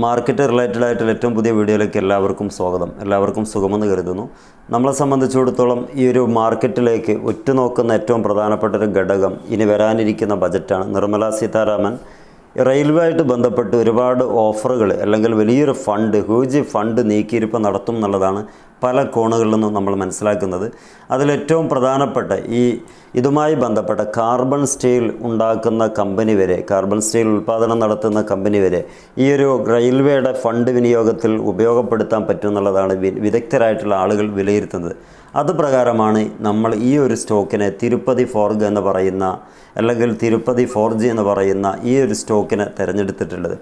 Market related ആയിട്ടുള്ള ഏറ്റവും പുതിയ വീഡിയോയിലേക്ക് എല്ലാവർക്കും സ്വാഗതം. എല്ലാവർക്കും സുഖമെന്ന് കരുതുന്നു. നമ്മളെ സംബന്ധിച്ചിടത്തോളം ഈ ഒരു മാർക്കറ്റിലേക്ക് ഉറ്റുനോക്കുന്ന ഏറ്റവും പ്രധാനപ്പെട്ട ഒരു ഘടകം ഇനി വരാനിരിക്കുന്ന ബജറ്റാണ് നിർമ്മല സീതാരാമൻ. റെയിൽവേ ആയിട്ട് ബന്ധപ്പെട്ട് ഒരുപാട് ഓഫറുകൾ അല്ലെങ്കിൽ വലിയൊരു ഫണ്ട് ഹ്യൂജ് ഫണ്ട് നീക്കിയിരിപ്പ് നടത്തും എന്നുള്ളതാണ് പല കോണുകളിൽ നിന്നും നമ്മൾ മനസ്സിലാക്കുന്നത്. അതിലേറ്റവും പ്രധാനപ്പെട്ട ഈ ഇതുമായി ബന്ധപ്പെട്ട കാർബൺ സ്റ്റീൽ ഉണ്ടാക്കുന്ന കമ്പനി വരെ കാർബൺ സ്റ്റീൽ ഉൽപ്പാദനം നടത്തുന്ന കമ്പനി വരെ ഈ ഒരു റെയിൽവേയുടെ ഫണ്ട് വിനിയോഗത്തിൽ ഉപയോഗപ്പെടുത്താൻ പറ്റുമെന്നുള്ളതാണ് വിദഗ്ധരായിട്ടുള്ള ആളുകൾ വിലയിരുത്തുന്നത്. അത് പ്രകാരമാണ് നമ്മൾ ഈ ഒരു സ്റ്റോക്കിനെ തിരുപ്പതി ഫോർഗ് എന്ന് പറയുന്ന അല്ലെങ്കിൽ തിരുപ്പതി ഫോർജി എന്ന് പറയുന്ന ഈ ഒരു സ്റ്റോക്കിനെ തിരഞ്ഞെടുത്തിട്ടുള്ളത്.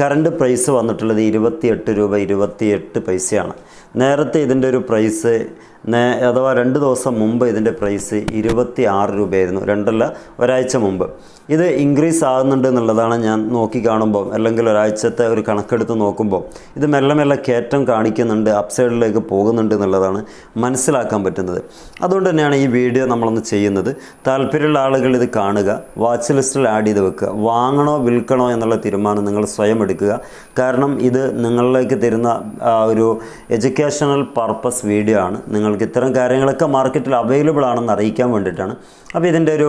കറണ്ട് പ്രൈസ് വന്നിട്ടുള്ളത് ഇരുപത്തിയെട്ട് രൂപ ഇരുപത്തിയെട്ട് പൈസയാണ്. നേരത്തെ ഇതിന്റെ ഒരു പ്രൈസ് അഥവാ രണ്ട് ദിവസം മുമ്പ് ഇതിന്റെ പ്രൈസ് ഇരുപത്തി ആറ് രൂപയായിരുന്നു. രണ്ടല്ല ഒരാഴ്ച മുമ്പ്. ഇത് ഇൻക്രീസ് ആകുന്നുണ്ട് എന്നുള്ളതാണ് ഞാൻ നോക്കി കാണുമ്പോൾ അല്ലെങ്കിൽ ഒരാഴ്ചത്തെ ഒരു കണക്കെടുത്ത് നോക്കുമ്പോൾ ഇത് മെല്ലെ മെല്ലെ കയറ്റം കാണിക്കുന്നുണ്ട് അപ്സൈഡിലേക്ക് പോകുന്നുണ്ട് എന്നുള്ളതാണ് മനസ്സിലാക്കാൻ പറ്റുന്നത്. അതുകൊണ്ട് തന്നെയാണ് ഈ വീഡിയോ നമ്മളൊന്ന് ചെയ്യുന്നത്. താല്പര്യമുള്ള ആളുകൾ ഇത് കാണുക വാച്ച് ലിസ്റ്റിൽ ആഡ് ചെയ്ത് വെക്കുക. വാങ്ങണോ വിൽക്കണോ എന്നുള്ള തീരുമാനം നിങ്ങൾ സ്വയം എടുക്കുക. കാരണം ഇത് നിങ്ങളിലേക്ക് തരുന്ന ഒരു എഡ്യൂക്കേഷണൽ പർപ്പസ് വീഡിയോ ആണ്. നിങ്ങൾക്ക് ഇത്തരം കാര്യങ്ങളൊക്കെ മാർക്കറ്റിൽ അവൈലബിൾ ആണെന്ന് അറിയിക്കാൻ വേണ്ടിയിട്ടാണ്. അപ്പോൾ ഇതിന്റെ ഒരു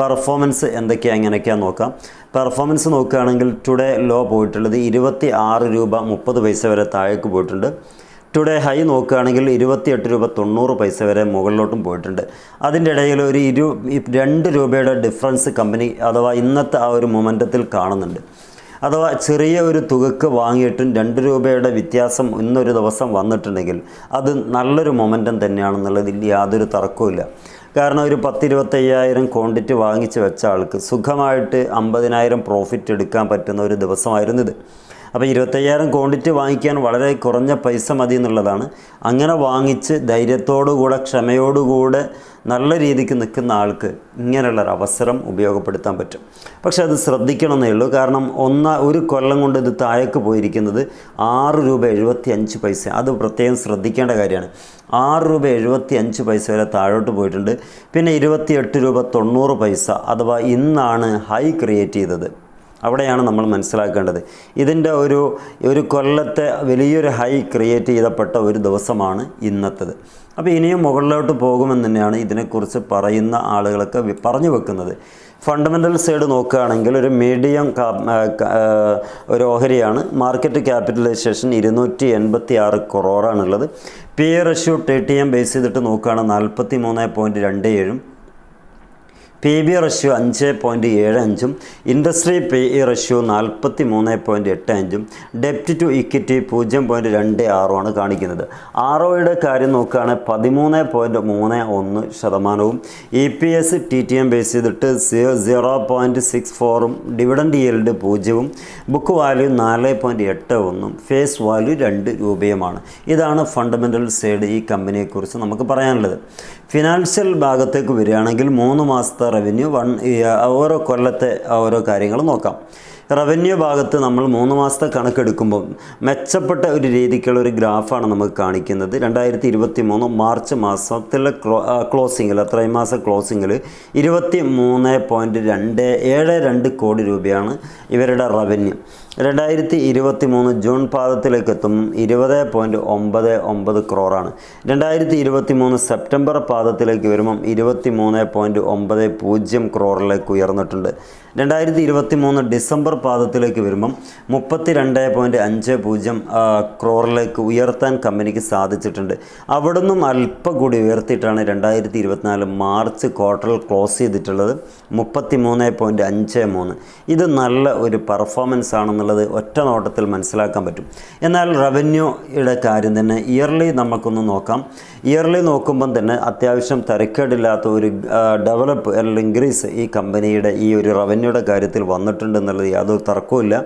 പെർഫോമൻസ് എന്തൊക്കെയാണ് എങ്ങനെയൊക്കെയാണ് നോക്കാം. പെർഫോമൻസ് നോക്കുകയാണെങ്കിൽ ടുഡേ ലോ പോയിട്ടുള്ളത് ഇരുപത്തി ആറ് രൂപ മുപ്പത് പൈസ വരെ താഴേക്ക് പോയിട്ടുണ്ട്. ടുഡേ ഹൈ നോക്കുകയാണെങ്കിൽ ഇരുപത്തിയെട്ട് രൂപ തൊണ്ണൂറ് പൈസ വരെ മുകളിലോട്ടും പോയിട്ടുണ്ട്. അതിന്റെ ഇടയിൽ ഒരു ഇരു രണ്ട് രൂപയുടെ ഡിഫറൻസ് കമ്പനി അഥവാ ഇന്നത്തെ ആ ഒരു മൊമെന്റത്തിൽ കാണുന്നുണ്ട്. അഥവാ ചെറിയ ഒരു തുകക്ക് വാങ്ങിയിട്ടും രണ്ട് രൂപയുടെ വ്യത്യാസം ഇന്നൊരു ദിവസം വന്നിട്ടുണ്ടെങ്കിൽ അത് നല്ലൊരു മൊമെന്റം തന്നെയാണെന്നുള്ളതിൽ യാതൊരു തർക്കവുമില്ല. കാരണം ഒരു പത്തിരുപത്തയ്യായിരം ക്വാണ്ടിറ്റി വാങ്ങിച്ച് വെച്ച ആൾക്ക് സുഖമായിട്ട് അമ്പതിനായിരം പ്രോഫിറ്റ് എടുക്കാൻ പറ്റുന്ന ഒരു ദിവസമായിരുന്നു ഇത്. അപ്പോൾ ഇരുപത്തയ്യായിരം ക്വാണ്ടിറ്റി വാങ്ങിക്കാൻ വളരെ കുറഞ്ഞ പൈസ മതി എന്നുള്ളതാണ്. അങ്ങനെ വാങ്ങിച്ച് ധൈര്യത്തോടുകൂടെ ക്ഷമയോടുകൂടെ നല്ല രീതിക്ക് നിൽക്കുന്ന ആൾക്ക് ഇങ്ങനെയുള്ളൊരു അവസരം ഉപയോഗപ്പെടുത്താൻ പറ്റും. പക്ഷേ അത് ശ്രദ്ധിക്കണമെന്നേ ഉള്ളൂ. കാരണം ഒന്ന ഒരു കൊല്ലം കൊണ്ട് ഇത് താഴേക്ക് പോയിരിക്കുന്നത് ആറ് രൂപ എഴുപത്തി അഞ്ച് പൈസ. അത് പ്രത്യേകം ശ്രദ്ധിക്കേണ്ട കാര്യമാണ്. ആറ് രൂപ എഴുപത്തി അഞ്ച് പൈസ വരെ താഴോട്ട് പോയിട്ടുണ്ട്. പിന്നെ ഇരുപത്തിയെട്ട് രൂപ തൊണ്ണൂറ് പൈസ അഥവാ ഇന്നാണ് ഹൈ ക്രിയേറ്റ് ചെയ്തത്. അവിടെയാണ് നമ്മൾ മനസ്സിലാക്കേണ്ടത്. ഇതിന്റെ ഒരു ഒരു കൊല്ലത്തെ വലിയൊരു ഹൈ ക്രിയേറ്റ് ചെയ്തപ്പെട്ട ഒരു ദിവസമാണ് ഇന്നത്തേത്. അപ്പോൾ ഇനിയും മുകളിലോട്ട് പോകുമെന്ന് തന്നെയാണ് ഇതിനെക്കുറിച്ച് പറയുന്ന ആളുകളൊക്കെ പറഞ്ഞു വെക്കുന്നത്. ഫണ്ടമെന്റൽ സൈഡ് നോക്കുകയാണെങ്കിൽ ഒരു മീഡിയം ഒരു ഓഹരിയാണ്. മാർക്കറ്റ് ക്യാപിറ്റലൈസേഷൻ ഇരുന്നൂറ്റി എൺപത്തി ആറ് കൊറോറാണുള്ളത് P E ratio T T M base ചെയ്തിട്ട് നോക്കുകയാണെങ്കിൽ നാൽപ്പത്തി മൂന്ന് പോയിന്റ് രണ്ട് ഏഴും പി ബി റഷ്യോ അഞ്ച് പോയിന്റ് ഏഴ് അഞ്ചും ഇൻഡസ്ട്രി പി ഇ റഷ്യോ നാൽപ്പത്തി മൂന്ന് പോയിന്റ് എട്ട് അഞ്ചും ഡെപ്റ്റ് ടു ഇക്വിറ്റി പൂജ്യം പോയിന്റ് രണ്ട് ആറുമാണ് കാണിക്കുന്നത്. ആർ ഒയുടെ കാര്യം നോക്കുകയാണെങ്കിൽ പതിമൂന്ന് പോയിന്റ് മൂന്ന് ഒന്ന് ശതമാനവും E P S T T M base ചെയ്തിട്ട് സീറോ പോയിന്റ് സിക്സ് ഫോറും ഡിവിഡൻഡ് yield പൂജ്യവും ബുക്ക് വാല്യൂ നാല് പോയിന്റ് എട്ട് ഒന്നും ഫേസ് വാല്യൂ രണ്ട് രൂപയുമാണ്. ഇതാണ് ഫണ്ടമെന്റൽ സൈഡ് ഈ കമ്പനിയെക്കുറിച്ച് നമുക്ക് പറയാനുള്ളത്. ഫിനാൻഷ്യൽ ഭാഗത്തേക്ക് വരികയാണെങ്കിൽ മൂന്ന് മാസത്തെ റവന്യൂ വൺ ഓരോ കൊല്ലത്തെ ഓരോ കാര്യങ്ങൾ നോക്കാം. റവന്യൂ ഭാഗത്ത് നമ്മൾ മൂന്ന് മാസത്തെ കണക്കെടുക്കുമ്പോൾ മെച്ചപ്പെട്ട ഒരു രീതിക്കുള്ള ഒരു ഗ്രാഫാണ് നമുക്ക് കാണിക്കുന്നത്. രണ്ടായിരത്തി ഇരുപത്തി മൂന്ന് മാർച്ച് മാസത്തിലെ ക്ലോ ക്ലോസിങ്ങിൽ ത്രൈമാസ ക്ലോസിങ്ങിൽ ഇരുപത്തി മൂന്ന് പോയിന്റ് രണ്ട് ഏഴ് രണ്ട് കോടി രൂപയാണ് ഇവരുടെ റവന്യൂ രണ്ടായിരത്തി ഇരുപത്തി മൂന്ന് ജൂൺ പാദത്തിലേക്ക് എത്തും ഇരുപത് പോയിന്റ് ഒമ്പത് ഒമ്പത് ക്രോറാണ് രണ്ടായിരത്തി ഇരുപത്തി മൂന്ന് സെപ്റ്റംബർ പാദത്തിലേക്ക് വരുമ്പം ഇരുപത്തി മൂന്ന് പോയിന്റ് ഒമ്പത് പൂജ്യം ക്രോറിലേക്ക് ഉയർന്നിട്ടുണ്ട്. രണ്ടായിരത്തി ഇരുപത്തി മൂന്ന് ഡിസംബർ പാദത്തിലേക്ക് വരുമ്പം മുപ്പത്തി രണ്ട് പോയിന്റ് അഞ്ച് പൂജ്യം ക്രോറിലേക്ക് ഉയർത്താൻ കമ്പനിക്ക് സാധിച്ചിട്ടുണ്ട്. അവിടെ നിന്നും അല്പം കൂടി ഉയർത്തിയിട്ടാണ് രണ്ടായിരത്തി ഇരുപത്തിനാല് മാർച്ച് ക്വാർട്ടറിൽ ക്ലോസ് ചെയ്തിട്ടുള്ളത് മുപ്പത്തി മൂന്ന് പോയിന്റ് അഞ്ച് മൂന്ന്. ഇത് നല്ല ഒരു പെർഫോമൻസ് ആണെന്നുള്ളത് ഒറ്റ നോട്ടത്തിൽ മനസ്സിലാക്കാൻ പറ്റും. എന്നാൽ റവന്യൂയുടെ കാര്യം തന്നെ ഇയർലി നമുക്കൊന്ന് നോക്കാം. ഇയർലി നോക്കുമ്പം തന്നെ അത്യാവശ്യം തരക്കേടില്ലാത്ത ഒരു ഡെവലപ്പ് അല്ലെങ്കിൽ ഇൻക്രീസ് ഈ കമ്പനിയുടെ ഈ ഒരു റവന്യൂയുടെ കാര്യത്തിൽ വന്നിട്ടുണ്ട് എന്നുള്ളത് യാതൊരു തർക്കമില്ല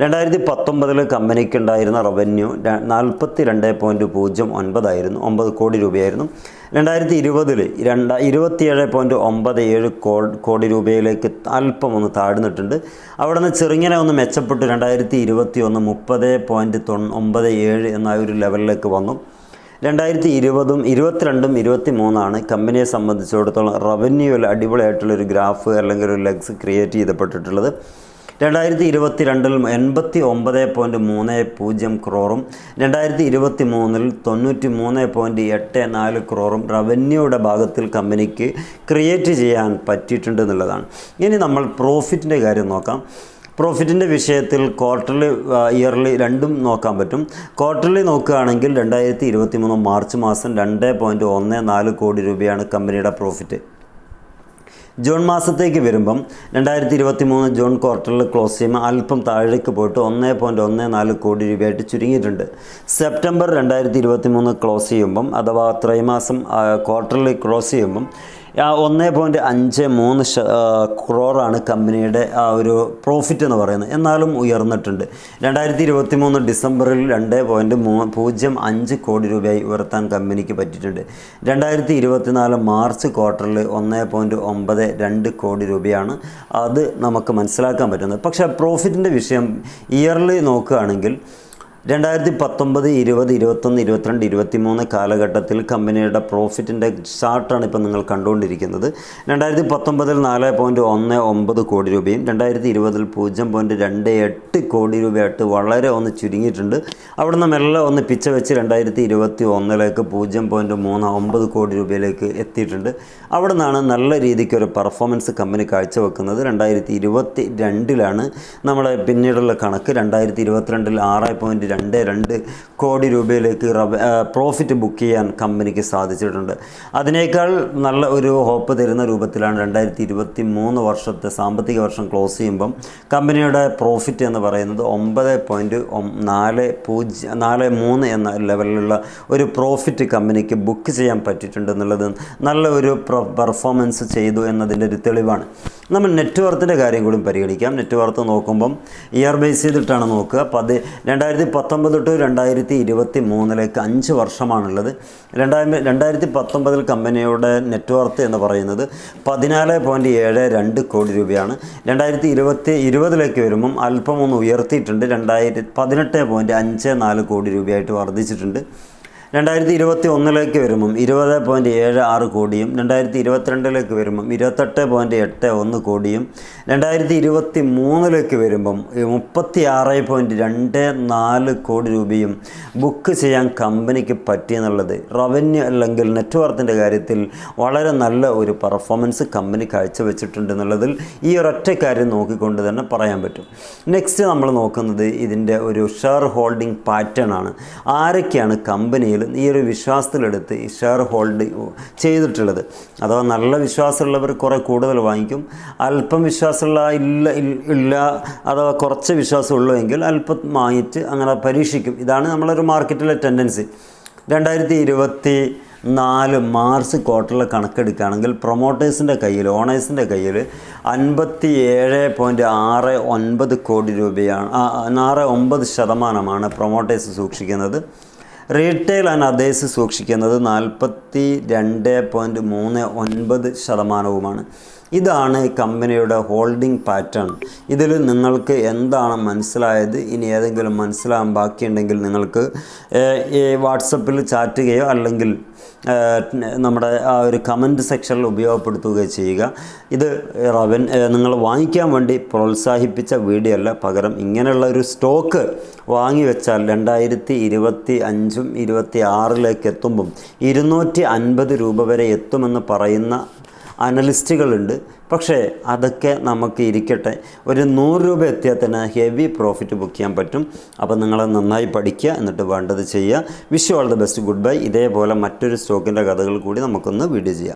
രണ്ടായിരത്തി പത്തൊമ്പതിൽ കമ്പനിക്ക് ഉണ്ടായിരുന്ന റവന്യൂ നാൽപ്പത്തി രണ്ട് പോയിന്റ് പൂജ്യം ഒൻപതായിരുന്നു ഒമ്പത് കോടി രൂപയായിരുന്നു. രണ്ടായിരത്തി ഇരുപതിൽ രണ്ട ഇരുപത്തിയേഴ് പോയിന്റ് ഒമ്പത് ഏഴ് കോ- കോടി രൂപയിലേക്ക് അല്പം ഒന്ന് താഴ്ന്നിട്ടുണ്ട്. അവിടെ നിന്ന് ചെറുങ്ങനെ ഒന്ന് മെച്ചപ്പെട്ട് രണ്ടായിരത്തി ഇരുപത്തി ഒന്ന് മുപ്പത് പോയിന്റ് തൊ ഒമ്പത് ഏഴ് എന്ന ഒരു ലെവലിലേക്ക് വന്നു. രണ്ടായിരത്തി ഇരുപതും ഇരുപത്തിരണ്ടും ഇരുപത്തി മൂന്നാണ് കമ്പനിയെ സംബന്ധിച്ചിടത്തോളം റവന്യൂവിൽ അടിപൊളിയായിട്ടുള്ളൊരു ഗ്രാഫ് അല്ലെങ്കിൽ ഒരു ലെഗ്സ് ക്രിയേറ്റ് ചെയ്തപ്പെട്ടിട്ടുള്ളത്. രണ്ടായിരത്തി ഇരുപത്തി രണ്ടിൽ എൺപത്തി ഒമ്പത് പോയിന്റ് മൂന്ന് പൂജ്യം ക്രോറും രണ്ടായിരത്തി ഇരുപത്തി മൂന്നിൽ തൊണ്ണൂറ്റി മൂന്ന് പോയിന്റ് എട്ട് നാല് ക്രോറും റവന്യൂയുടെ ഭാഗത്തിൽ കമ്പനിക്ക് ക്രിയേറ്റ് ചെയ്യാൻ പറ്റിയിട്ടുണ്ട് എന്നുള്ളതാണ്. ഇനി നമ്മൾ പ്രോഫിറ്റിന്റെ കാര്യം നോക്കാം. പ്രോഫിറ്റിന്റെ വിഷയത്തിൽ ക്വാർട്ടർലി ഇയർലി രണ്ടും നോക്കാൻ പറ്റും. ക്വാർട്ടർലി നോക്കുകയാണെങ്കിൽ രണ്ടായിരത്തി ഇരുപത്തി മൂന്ന് മാർച്ച് മാസം രണ്ട് പോയിന്റ് ഒന്ന് നാല് കോടി രൂപയാണ് കമ്പനിയുടെ പ്രോഫിറ്റ് ജൂൺ മാസത്തേക്ക് വരുമ്പം രണ്ടായിരത്തി ഇരുപത്തി മൂന്ന് ജൂൺ ക്വാർട്ടറിൽ ക്ലോസ് ചെയ്യുമ്പോൾ അല്പം താഴേക്ക് പോയിട്ട് ഒന്ന് പോയിന്റ് ഒന്ന് നാല് കോടി രൂപയായിട്ട് ചുരുങ്ങിയിട്ടുണ്ട്. സെപ്റ്റംബർ രണ്ടായിരത്തി ഇരുപത്തി മൂന്ന് ക്ലോസ് ചെയ്യുമ്പം അഥവാ ത്രൈമാസം ക്വാർട്ടറിൽ ക്ലോസ് ചെയ്യുമ്പം ഒന്ന് പോയിന്റ് അഞ്ച് മൂന്ന് ക്രോറാണ് കമ്പനിയുടെ ആ ഒരു പ്രോഫിറ്റ് എന്ന് പറയുന്നത്. എന്നാലും ഉയർന്നിട്ടുണ്ട്. രണ്ടായിരത്തി ഇരുപത്തി മൂന്ന് ഡിസംബറിൽ രണ്ട് പോയിന്റ് മൂ പൂജ്യം അഞ്ച് കോടി രൂപയായി ഉയർത്താൻ കമ്പനിക്ക് പറ്റിയിട്ടുണ്ട്. രണ്ടായിരത്തി ഇരുപത്തിനാല് മാർച്ച് ക്വാർട്ടറിൽ ഒന്ന് പോയിന്റ് ഒമ്പത് രണ്ട് കോടി രൂപയാണ് അത് നമുക്ക് മനസ്സിലാക്കാൻ പറ്റുന്നത്. പക്ഷേ പ്രോഫിറ്റിന്റെ വിഷയം ഇയർലി നോക്കുകയാണെങ്കിൽ രണ്ടായിരത്തി പത്തൊമ്പത് ഇരുപത് ഇരുപത്തൊന്ന് ഇരുപത്തിരണ്ട് ഇരുപത്തി മൂന്ന് കാലഘട്ടത്തിൽ കമ്പനിയുടെ പ്രോഫിറ്റിന്റെ ചാർട്ടാണ് ഇപ്പോൾ നിങ്ങൾ കണ്ടുകൊണ്ടിരിക്കുന്നത്. രണ്ടായിരത്തി പത്തൊമ്പതിൽ നാല് പോയിന്റ് ഒന്ന് ഒമ്പത് കോടി രൂപയും രണ്ടായിരത്തി ഇരുപതിൽ പൂജ്യം പോയിന്റ് രണ്ട് എട്ട് കോടി രൂപയായിട്ട് വളരെ ഒന്ന് ചുരുങ്ങിയിട്ടുണ്ട്. അവിടെ നിന്ന് മെല്ലെ ഒന്ന് പിച്ച വെച്ച് രണ്ടായിരത്തി ഇരുപത്തി ഒന്നിലേക്ക് പൂജ്യം പോയിന്റ് മൂന്ന് ഒമ്പത് കോടി രൂപയിലേക്ക് എത്തിയിട്ടുണ്ട്. അവിടെ നിന്നാണ് നല്ല രീതിക്ക് ഒരു പെർഫോമൻസ് കമ്പനി കാഴ്ചവെക്കുന്നത്. രണ്ടായിരത്തി ഇരുപത്തി രണ്ടിലാണ് നമ്മുടെ പിന്നീടുള്ള കണക്ക്. രണ്ടായിരത്തി ഇരുപത്തിരണ്ടിൽ ആറ് പോയിന്റ് രണ്ട് രണ്ട് കോടി രൂപയിലേക്ക് പ്രോഫിറ്റ് ബുക്ക് ചെയ്യാൻ കമ്പനിക്ക് സാധിച്ചിട്ടുണ്ട്. അതിനേക്കാൾ നല്ല ഒരു ഹോപ്പ് തരുന്ന രൂപത്തിലാണ് രണ്ടായിരത്തി ഇരുപത്തി മൂന്ന് വർഷത്തെ സാമ്പത്തിക വർഷം ക്ലോസ് ചെയ്യുമ്പം കമ്പനിയുടെ പ്രോഫിറ്റ് എന്ന് പറയുന്നത് ഒമ്പത് പോയിന്റ് നാല് പൂജ്യം നാല് മൂന്ന് എന്ന ലെവലിലുള്ള ഒരു പ്രോഫിറ്റ് കമ്പനിക്ക് ബുക്ക് ചെയ്യാൻ പറ്റിയിട്ടുണ്ട് എന്നുള്ളത് നല്ല ഒരു പെർഫോമൻസ് ചെയ്തു എന്നതിന്റെ ഒരു തെളിവാണ്. നമ്മൾ നെറ്റ്വർത്തിന്റെ കാര്യം കൂടി പരിഗണിക്കാം. നെറ്റ്വർത്ത് നോക്കുമ്പം ഇയർ ബേസ് ചെയ്തിട്ടാണ് നോക്കുക. പതി രണ്ടായിരത്തി പത്തൊമ്പത് ടു രണ്ടായിരത്തി ഇരുപത്തി മൂന്നിലേക്ക് അഞ്ച് വർഷമാണുള്ളത്. രണ്ടായിരം രണ്ടായിരത്തി പത്തൊമ്പതിൽ കമ്പനിയുടെ നെറ്റ്വർത്ത് എന്ന് പറയുന്നത് പതിനാല് പോയിന്റ് ഏഴ് രണ്ട് കോടി രൂപയാണ്. രണ്ടായിരത്തി ഇരുപത്തി ഇരുപതിലേക്ക് വരുമ്പം അല്പം ഒന്ന് ഉയർത്തിയിട്ടുണ്ട്. രണ്ടായിരത്തി പതിനെട്ട് പോയിന്റ് അഞ്ച് നാല് കോടി രൂപയായിട്ട് വർദ്ധിച്ചിട്ടുണ്ട്. രണ്ടായിരത്തി ഇരുപത്തി ഒന്നിലേക്ക് വരുമ്പം ഇരുപത് പോയിന്റ് ഏഴ് ആറ് കോടിയും രണ്ടായിരത്തി ഇരുപത്തിരണ്ടിലേക്ക് വരുമ്പം ഇരുപത്തെട്ട് പോയിന്റ് എട്ട് ഒന്ന് കോടിയും രണ്ടായിരത്തി ഇരുപത്തി മൂന്നിലേക്ക് വരുമ്പം മുപ്പത്തി ആറ് പോയിന്റ് രണ്ട് നാല് കോടി രൂപയും ബുക്ക് ചെയ്യാൻ കമ്പനിക്ക് പറ്റിയെന്നുള്ളത്. റവന്യൂ അല്ലെങ്കിൽ നെറ്റ്വർത്തിന്റെ കാര്യത്തിൽ വളരെ നല്ല ഒരു പെർഫോമൻസ് കമ്പനി കാഴ്ചവെച്ചിട്ടുണ്ട് എന്നുള്ളതിൽ ഈ ഒരൊറ്റ കാര്യം നോക്കിക്കൊണ്ട് തന്നെ പറയാൻ പറ്റും. നെക്സ്റ്റ് നമ്മൾ നോക്കുന്നത് ഇതിന്റെ ഒരു ഷെയർ ഹോൾഡിംഗ് പാറ്റേൺ ആണ്. ആരൊക്കെയാണ് കമ്പനിയിൽ ഈ ഒരു വിശ്വാസത്തിലെടുത്ത് ഈ ഷെയർ ഹോൾഡ് ചെയ്തിട്ടുള്ളത്. അഥവാ നല്ല വിശ്വാസമുള്ളവർ കുറേ കൂടുതൽ വാങ്ങിക്കും. അല്പം വിശ്വാസമുള്ള ഇല്ല ഇല്ല അഥവാ കുറച്ച് വിശ്വാസമുള്ളൂ എങ്കിൽ അല്പം വാങ്ങിച്ച് അങ്ങനെ പരീക്ഷിക്കും. ഇതാണ് നമ്മളൊരു മാർക്കറ്റിലെ ടെൻഡൻസി. രണ്ടായിരത്തി ഇരുപത്തി നാല് മാർച്ച് ക്വാർട്ടറിലെ കണക്കെടുക്കുകയാണെങ്കിൽ പ്രൊമോട്ടേഴ്സിന്റെ കയ്യിൽ ഓണേഴ്സിന്റെ കയ്യിൽ അൻപത്തി ഏഴ് പോയിന്റ് ആറ് ഒൻപത് കോടി രൂപയാണ് ആറ് ഒമ്പത് ശതമാനമാണ് പ്രൊമോട്ടേഴ്സ് സൂക്ഷിക്കുന്നത്. റീറ്റെയിൽ ആൻഡ് അതേഴ്സ് സൂക്ഷിക്കുന്നത്. നാൽപ്പത്തി രണ്ട് പോയിന്റ് മൂന്ന് ഒൻപത് ശതമാനവുമാണ്. ഇതാണ് കമ്പനിയുടെ ഹോൾഡിംഗ് പാറ്റേൺ. ഇതിൽ നിങ്ങൾക്ക് എന്താണ് മനസ്സിലായത്? ഇനി ഏതെങ്കിലും മനസ്സിലാകാൻ ബാക്കിയുണ്ടെങ്കിൽ നിങ്ങൾക്ക് ഈ വാട്സപ്പിൽ ചെയ്യുകയോ അല്ലെങ്കിൽ നമ്മുടെ ആ ഒരു കമന്റ് സെക്ഷനിൽ ഉപയോഗപ്പെടുത്തുകയോ ചെയ്യുക. ഇത് റവൻ നിങ്ങൾ വാങ്ങിക്കാൻ വേണ്ടി പ്രോത്സാഹിപ്പിച്ച വീഡിയോ അല്ല പകരം ഇങ്ങനെയുള്ള ഒരു സ്റ്റോക്ക് വാങ്ങി വെച്ചാൽ രണ്ടായിരത്തി ഇരുപത്തി അഞ്ചും ഇരുപത്തി ആറിലേക്ക് എത്തുമ്പം ഇരുന്നൂറ്റി അൻപത് രൂപ വരെ എത്തുമെന്ന് പറയുന്ന അനലിസ്റ്റുകളുണ്ട്. പക്ഷേ അതൊക്കെ നമുക്ക് ഇരിക്കട്ടെ. ഒരു നൂറ് രൂപ എത്തിയാൽ തന്നെ ഹെവി പ്രോഫിറ്റ് ബുക്ക് ചെയ്യാൻ പറ്റും. അപ്പോൾ നിങ്ങൾ നന്നായി പഠിക്കുക എന്നിട്ട് വേണ്ടത് ചെയ്യുക. Wish all the best. Good bye. ഇതേപോലെ മറ്റൊരു സ്റ്റോക്കിന്റെ കഥകൾ കൂടി നമുക്കൊന്ന് വീഡിയോ ചെയ്യാം.